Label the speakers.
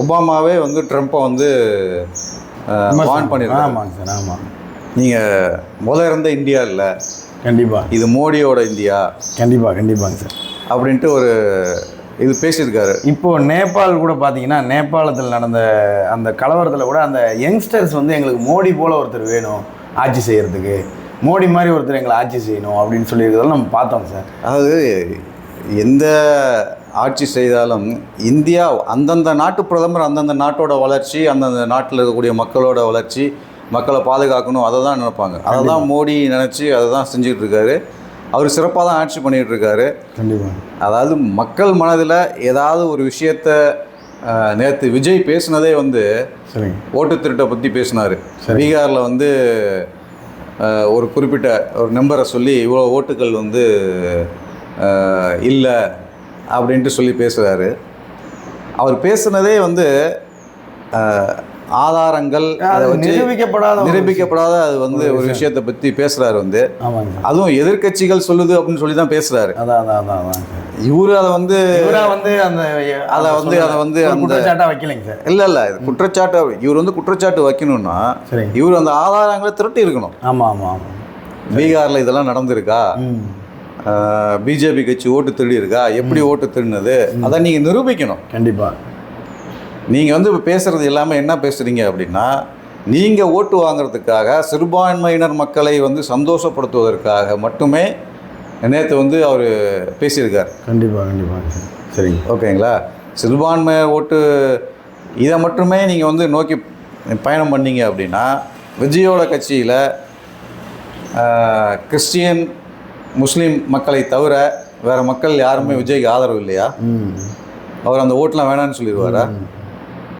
Speaker 1: ஒபாமாவே வந்து ட்ரம்ப்பை வந்து வான் பண்ணியிருக்காங்க
Speaker 2: ஆமாங்க சார் ஆமாம்
Speaker 1: நீங்கள் முத இருந்த இந்தியா இல்லை.
Speaker 2: கண்டிப்பாக
Speaker 1: இது மோடியோட இந்தியா.
Speaker 2: கண்டிப்பாக கண்டிப்பாங்க சார்.
Speaker 1: அப்படின்ட்டு ஒரு இது பேசியிருக்காரு.
Speaker 2: இப்போ நேபாள் கூட பார்த்தீங்கன்னா நேபாளத்தில் நடந்த அந்த கலவரத்தில் கூட அந்த யங்ஸ்டர்ஸ் வந்து எங்களுக்கு மோடி போல ஒருத்தர் வேணும் ஆட்சி செய்யறதுக்கு. மோடி மாதிரி ஒருத்தர் எங்களை ஆட்சி செய்யணும் அப்படின்னு சொல்லியிருக்கிறதெல்லாம் நம்ம பார்த்தோம் சார்.
Speaker 1: அதாவது எந்த ஆட்சி செய்தாலும் இந்தியா அந்தந்த நாட்டு பிரதமர் அந்தந்த நாட்டோட வளர்ச்சி அந்தந்த நாட்டில் இருக்கக்கூடிய மக்களோட வளர்ச்சி மக்களை பாதுகாக்கணும் அதை தான் நினைப்பாங்க. அதை தான் மோடி நினச்சி அதை தான் செஞ்சுட்டு இருக்காரு. அவர் சிறப்பாக தான் ஆட்சி பண்ணிகிட்டு இருக்காரு.
Speaker 2: கண்டிப்பாக
Speaker 1: அதாவது மக்கள் மனதில் ஏதாவது ஒரு விஷயத்த நேற்று விஜய் பேசுனதே வந்து ஓட்டு திருட்டை பற்றி பேசினார். பீகாரில் வந்து ஒரு குறிப்பிட்ட ஒரு நம்பரை சொல்லி இவ்வளோ ஓட்டுகள் வந்து இல்லை அப்படின்ட்டு சொல்லி பேசுகிறாரு அவர் பேசுனதே வந்து ஆதாரங்கள் அதை
Speaker 2: நிரூபிக்கப்படாத
Speaker 1: நிரூபிக்கப்படாத அது வந்து ஒரு விஷயத்தை பற்றி பேசுகிறாரு வந்து. அதுவும் எதிர்க்கட்சிகள் சொல்லுது அப்படின்னு சொல்லி தான் பேசுகிறாரு இவரு அதை வந்து
Speaker 2: வந்து அந்த
Speaker 1: அதை வந்து அதை வந்து
Speaker 2: ஒரு
Speaker 1: அந்த
Speaker 2: குற்றச்சாட்டா வைக்கலைங்க சார்.
Speaker 1: இல்லை இல்லை குற்றச்சாட்டு இவர் வந்து குற்றச்சாட்டு வைக்கணும்னா இவர் அந்த ஆதாரங்களை திரட்டி இருக்கணும்.
Speaker 2: ஆமாம் ஆமாம்
Speaker 1: பீகாரில் இதெல்லாம் நடந்திருக்கா? பிஜேபி கட்சி ஓட்டு திருடி இருக்கா? எப்படி ஓட்டு திருடினது? அதை நீங்கள் நிரூபிக்கணும்.
Speaker 2: கண்டிப்பாக
Speaker 1: நீங்கள் வந்து இப்போ பேசுகிறது எல்லாமே என்ன பேசுகிறீங்க அப்படின்னா நீங்கள் ஓட்டு வாங்குறதுக்காக சிறுபான்மையினர் மக்களை வந்து சந்தோஷப்படுத்துவதற்காக மட்டுமே நேற்று வந்து அவர் பேசியிருக்கார்.
Speaker 2: கண்டிப்பாக கண்டிப்பாக சார் சரிங்க.
Speaker 1: ஓகேங்களா? சிறுபான்மை ஓட்டு இதை மட்டுமே நீங்கள் வந்து நோக்கி பயணம் பண்ணீங்க அப்படின்னா விஜயோட கட்சியில் கிறிஸ்டியன் முஸ்லீம் மக்களை தவிர வேறு மக்கள் யாருமே விஜய்க்கு ஆதரவு இல்லையா? அவர் அந்த ஓட்டெலாம் வேணான்னு சொல்லிடுவாரா?